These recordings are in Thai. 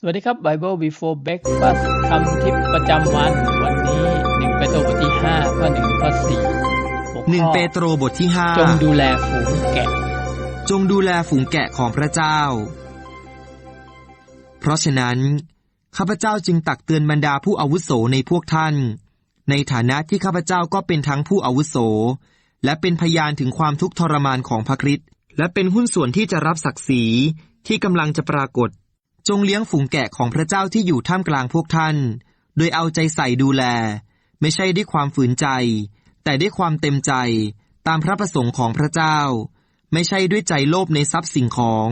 สวัสดีครับ Bible Before Breakfast คำทิปประจำวัน วันนี้ 1 เปโตรบทที่5ข้อ1ถึงข้อ4หัวหนึ่งข้อเปโตรบทที่ห้าจงดูแลฝูงแกะ จงดูแลฝูงแกะของพระเจ้า เพราะฉะนั้น ข้าพเจ้าจึงตักเตือนบรรดาผู้อาวุโสในพวกท่าน ในฐานะที่ข้าพเจ้าก็เป็นทั้งผู้อาวุโส และเป็นพยานถึงความทุกข์ทรมานของพระคริสต์และเป็นหุ้นส่วนที่จะรับศักดิ์ศรีที่กำลังจะปรากฏ จงเลี้ยงฝูงแกะของพระเจ้าที่อยู่ท่ามกลางพวกท่าน โดยเอาใจใส่ดูแล ไม่ใช่ด้วยความฝืนใจ แต่ด้วยความเต็มใจตามพระประสงค์ของพระเจ้า ไม่ใช่ด้วยใจโลภในทรัพย์สิ่งของ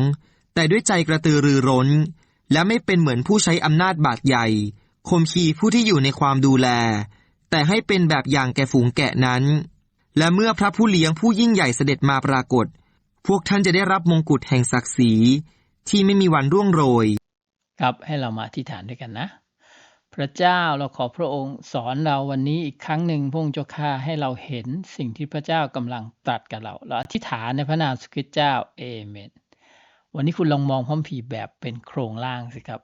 แต่ด้วยใจกระตือรือร้น และไม่เป็นเหมือนผู้ใช้อำนาจบาดใหญ่ข่มขีผู้ที่อยู่ในความดูแล แต่ให้เป็นแบบอย่างแก่ฝูงแกะนั้น และเมื่อพระผู้เลี้ยงผู้ยิ่งใหญ่เสด็จมาปรากฏ พวกท่านจะได้รับมงกุฎแห่งศักดิ์ศรี ที่ไม่มีวันร่วงโรย ครับให้เรามาอธิษฐานด้วยกันนะ พระเจ้าเราขอพระองค์สอนเราวันนี้อีกครั้งหนึ่งพระองค์เจ้าข้าให้เราเห็นสิ่งที่พระเจ้ากำลังตรัสกับเรา เราอธิษฐานในพระนามสุคริสต์เจ้าเอเมนวันนี้คุณลองมองพระคัมภีแบบเป็นโครงร่างสิครับ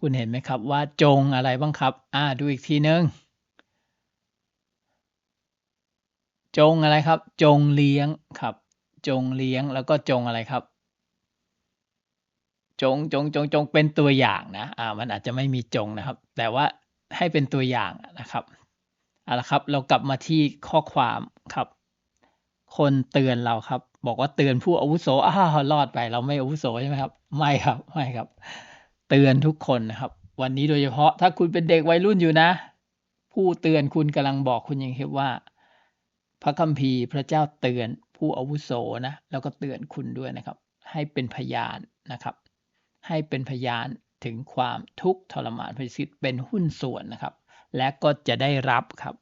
คุณเห็นไหมครับว่าจงอะไรบ้างครับ อ่าดูอีกทีนึงจงอะไรครับ จงเลี้ยงครับ จงเลี้ยงแล้วก็จงอะไรครับ จงจงจงจงเป็นตัวอย่างนะอ่ามันอาจจะไม่มีจงนะครับ แต่ว่าให้เป็นตัวอย่างนะครับเอาละครับ เรากลับมาที่ข้อความครับ คนเตือนเราครับ บอกว่าเตือนผู้อาวุโสอ้าวรอดไป เราไม่อาวุโสใช่ไหมครับ ไม่ครับไม่ครับ เตือนทุกคนนะครับ วันนี้โดยเฉพาะถ้าคุณเป็นเด็กวัยรุ่นอยู่นะ ผู้เตือนคุณกำลังบอกคุณอย่างครับว่า พระคัมภีร์พระเจ้าเตือนผู้อาวุโสนะ แล้วก็เตือนคุณด้วยนะครับ ให้เป็นพยานนะครับ ให้เป็นพยานถึงความทุกข์ทรมานพระสิทธิ์เป็นหุ้นส่วนนะครับ และก็จะได้รับครับ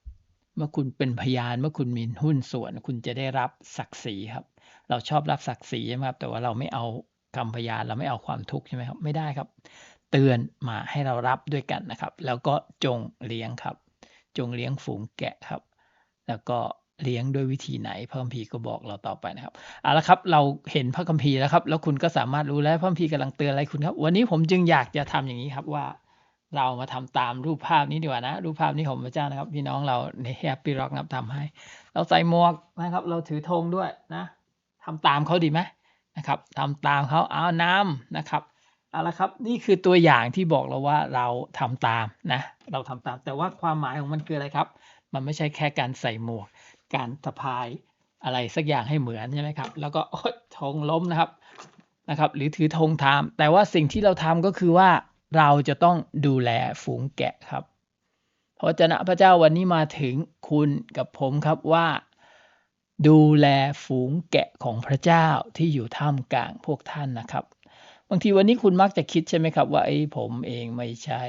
เมื่อคุณเป็นพยานเมื่อคุณมีหุ้นส่วน คุณจะได้รับศักดิ์ศรีครับ เราชอบรับศักดิ์ศรีใช่ไหมครับ แต่ว่าเราไม่เอาคำพยานเราไม่เอาความทุกข์ใช่ไหมครับ ไม่ได้ครับ เตือนมาให้เรารับด้วยกันนะครับ แล้วก็จงเลี้ยงครับ จงเลี้ยงฝูงแกะครับ แล้วก็ เลี้ยงด้วยวิธีไหนพระคัมภีร์ก็บอกเราต่อไปนะครับเอาละครับเราเห็นพระคัมภีร์แล้วครับ แล้วคุณก็สามารถรู้แล้วพระคัมภีร์กำลังเตือนอะไรคุณครับ วันนี้ผมจึงอยากจะทำอย่างนี้ครับว่า เรามาทำตามรูปภาพนี้ดีกว่านะ รูปภาพนี้ของพระเจ้านะครับ พี่น้องเราในแฮปปี้ร็อกนับทำให้ เราใส่หมวกนะครับ เราถือธงด้วยนะทำตามเขาดีไหมนะครับทำตามเขาเอาน้ำนะครับเอาละครับนี่คือตัวอย่างที่บอกเราว่าเราทำตามนะ เราทำตามแต่ว่าความหมายของมันคืออะไรครับ มันไม่ใช่แค่การใส่หมวก การสะพายอะไรสักอย่างให้เหมือนใช่ไหมครับ แล้วก็ธงล้มนะครับนะครับ หรือถือธงทาม แต่ว่าสิ่งที่เราทำก็คือว่าเราจะต้องดูแลฝูงแกะครับเพราะเจ้าพระเจ้าวันนี้มาถึงคุณกับผมครับว่า ดูแลฝูงแกะของพระเจ้าที่อยู่ท่ามกลางพวกท่านนะครับบางทีวันนี้คุณมักจะคิดใช่ไหมครับ ว่าไอ้ผมเองไม่ใช่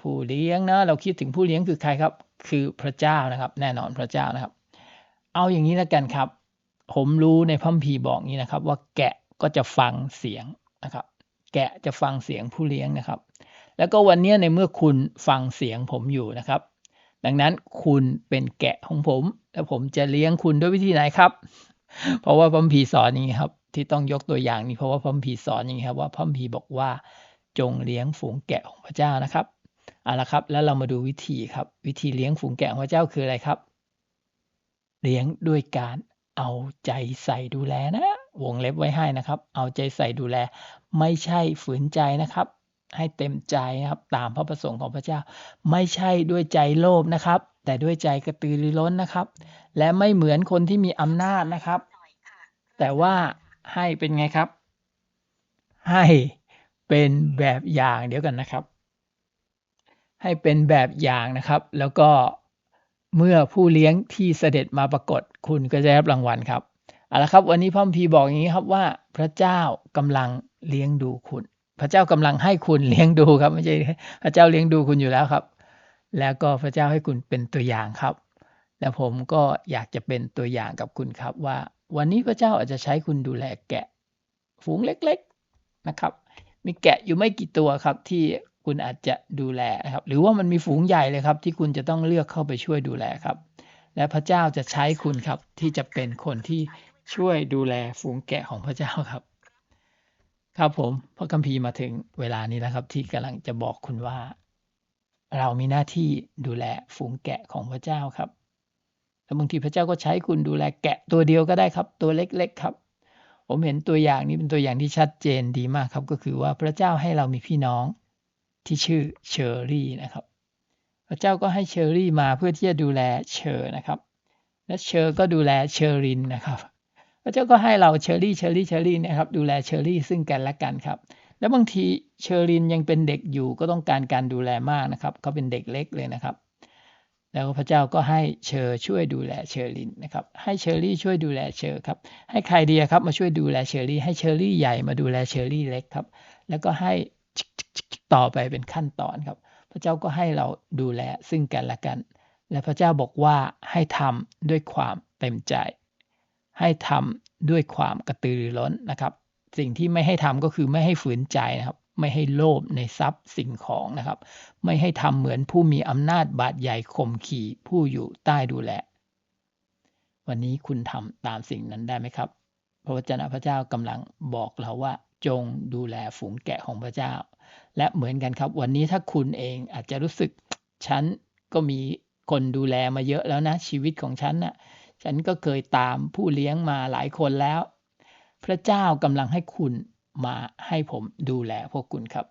ผู้เลี้ยงนะ เราคิดถึงผู้เลี้ยงคือใครครับ คือพระเจ้านะครับ แน่นอนพระเจ้านะครับ เอาอย่างนี้แล้วกันครับ ผมรู้ในพัมภีบอกนี้นะครับ ว่าแกะก็จะฟังเสียงนะครับ แกะจะฟังเสียงผู้เลี้ยงนะครับ แล้วก็วันนี้ในเมื่อคุณฟังเสียงผมอยู่นะครับ ดังนั้นคุณเป็นแกะของผม แล้วผมจะเลี้ยงคุณด้วยวิธีไหนครับ เพราะว่าพัมภีสอนอย่างนี้ครับ ที่ต้องยกตัวอย่างนี้เพราะว่าพัมภีสอนอย่างนี้ครับว่าพัมภีบอกว่าจงเลี้ยงฝูงแกะของพระเจ้านะครับเอาละครับ แล้วเรามาดูวิธีครับ วิธีเลี้ยงฝูงแกะของพระเจ้าคืออะไรครับ เลี้ยงด้วยการเอาใจใส่ดูแลนะ วงเล็บไว้ให้นะครับ เอาใจใส่ดูแล ไม่ใช่ฝืนใจนะครับ ให้เต็มใจนะครับ ตามพระประสงค์ของพระเจ้า ไม่ใช่ด้วยใจโลภนะครับ แต่ด้วยใจกระตือรือร้นนะครับ และไม่เหมือนคนที่มีอำนาจนะครับ แต่ว่าให้เป็นไงครับ ให้เป็นแบบอย่างเดี๋ยวกันนะครับ ให้เป็นแบบอย่างนะครับ แล้วก็ เมื่อผู้เลี้ยงที่เสด็จมาปรากฏคุณก็จะได้รับรางวัลครับเอาละครับ วันนี้พระคัมภีบอกอย่างนี้ครับว่า พระเจ้ากำลังเลี้ยงดูคุณ พระเจ้ากำลังให้คุณเลี้ยงดูครับไม่ใช่พระเจ้าเลี้ยงดูคุณอยู่แล้วครับ แล้วก็พระเจ้าให้คุณเป็นตัวอย่างครับ และผมก็อยากจะเป็นตัวอย่างกับคุณครับว่า วันนี้พระเจ้าอาจจะใช้คุณดูแลแกะ ฝูงเล็ก ๆนะครับ มีแกะอยู่ไม่กี่ตัวครับที่ คุณอาจจะดูแลนะครับ หรือว่ามันมีฝูงใหญ่เลยครับ ที่คุณจะต้องเลือกเข้าไปช่วยดูแลครับ และพระเจ้าจะใช้คุณครับ ที่จะเป็นคนที่ช่วยดูแลฝูงแกะของพระเจ้าครับ ครับผมพระคัมภีร์มาถึงเวลานี้แล้วครับ ที่กำลังจะบอกคุณว่า เรามีหน้าที่ดูแลฝูงแกะของพระเจ้าครับแล้วบางทีพระเจ้าก็ใช้คุณดูแลแกะตัวเดียวก็ได้ครับ ตัวเล็กๆครับ ผมเห็นตัวอย่างนี้เป็นตัวอย่างที่ชัดเจนดีมากครับ ก็คือว่าพระเจ้าให้เรามีพี่น้อง ที่ชื่อเชอรี่นะครับ พระเจ้าก็ให้เชอรี่มาเพื่อที่จะดูแลเชอร์นะครับ และเชอร์ก็ดูแลเชอรินนะครับ พระเจ้าก็ให้เราเชอรี่เชอรี่เชอรี่นะครับดูแลเชอรี่ซึ่งกันและกันครับแล้วบางทีเชอรินยังเป็นเด็กอยู่ก็ต้องการการดูแลมากนะครับเขาเป็นเด็กเล็กเลยนะครับ แล้วพระเจ้าก็ให้เชอร์ช่วยดูแลเชอรินนะครับ ให้เชอรี่ช่วยดูแลเชอร์ครับให้ใครเดียครับมาช่วยดูแลเชอรี่ให้เชอรี่ใหญ่มาดูแลเชอรี่เล็กครับ แล้วก็ให้ ต่อไปเป็นขั้นตอนครับ พระเจ้าก็ให้เราดูแลซึ่งกันและกัน และพระเจ้าบอกว่าให้ทำด้วยความเต็มใจ ให้ทำด้วยความกระตือรือร้นนะครับ สิ่งที่ไม่ให้ทำก็คือไม่ให้ฝืนใจนะครับไม่ให้โลภในทรัพย์สิ่งของนะครับ ไม่ให้ทำเหมือนผู้มีอำนาจบาดใหญ่ข่มขี่ผู้อยู่ใต้ดูแล วันนี้คุณทำตามสิ่งนั้นได้ไหมครับ พระวจนะพระเจ้ากำลังบอกเราว่าจงดูแลฝูงแกะของพระเจ้า และเหมือนกันครับ วันนี้ถ้าคุณเองอาจจะรู้สึกฉันก็มีคนดูแลมาเยอะแล้วนะ ชีวิตของฉันนะ่ะฉันก็เคยตามผู้เลี้ยงมาหลายคนแล้ว พระเจ้ากำลังให้คุณมาให้ผมดูแลพวกคุณครับ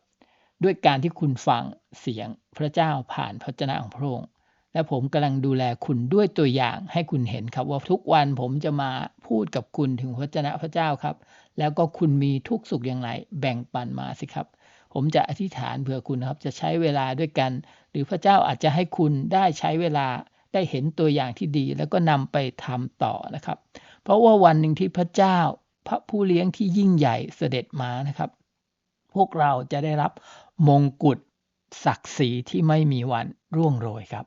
ด้วยการที่คุณฟังเสียงพระเจ้าผ่านพระเจ้าของพระองค์ และผมกำลังดูแลคุณด้วยตัวอย่างให้คุณเห็นครับว่าทุกวันผมจะมาพูดกับคุณถึงพระเจ้าพระเจ้าครับ แล้วก็คุณมีทุกสุขอย่างไร แบ่งปันมาสิครับ ผมจะอธิษฐานเผื่อคุณครับจะใช้เวลาด้วยกัน หรือพระเจ้าอาจจะให้คุณได้ใช้เวลาได้เห็นตัวอย่างที่ดี แล้วก็นำไปทำต่อนะครับ เพราะว่าวันหนึ่งที่พระเจ้า พระผู้เลี้ยงที่ยิ่งใหญ่เสด็จมานะครับ พวกเราจะได้รับมงกุฎศักดิ์ศรีที่ไม่มีวันร่วงโรยครับ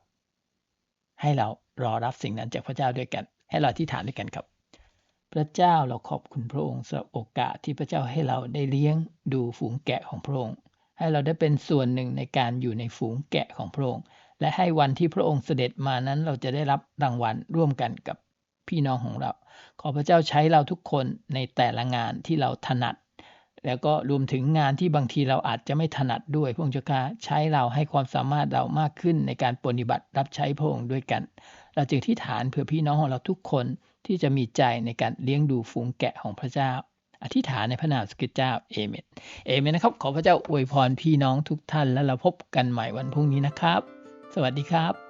ให้เรารอรับสิ่งนั้นจากพระเจ้าด้วยกัน ให้เราที่ฐานด้วยกันครับ พระเจ้าเราขอบคุณพระองค์สำหรับโอกาสที่พระเจ้าให้เราได้เลี้ยงดูฝูงแกะของพระองค์ ให้เราได้เป็นส่วนหนึ่งในการอยู่ในฝูงแกะของพระองค์ และให้วันที่พระองค์เสด็จมานั้นเราจะได้รับรางวัลร่วมกันกับพี่น้องของเรา ขอพระเจ้าใช้เราทุกคนในแต่ละงานที่เราถนัด แล้วก็รวมถึงงานที่บางทีเราอาจจะไม่ถนัดด้วยพระองค์เจ้าข้าใช้เราให้ความสามารถเรามากขึ้นในการปฏิบัติรับใช้พระองค์ด้วยกัน เราจึงที่ฐานเผื่อพี่น้องของเราทุกคนที่จะมีใจในการเลี้ยงดูฝูงแกะของพระเจ้า อธิษฐานในพระนามสกิจเจ้าเอเมนเอเมนนะครับ ขอพระเจ้าอวยพรพี่น้องทุกท่าน แล้วเราพบกันใหม่วันพรุ่งนี้นะครับ สวัสดีครับ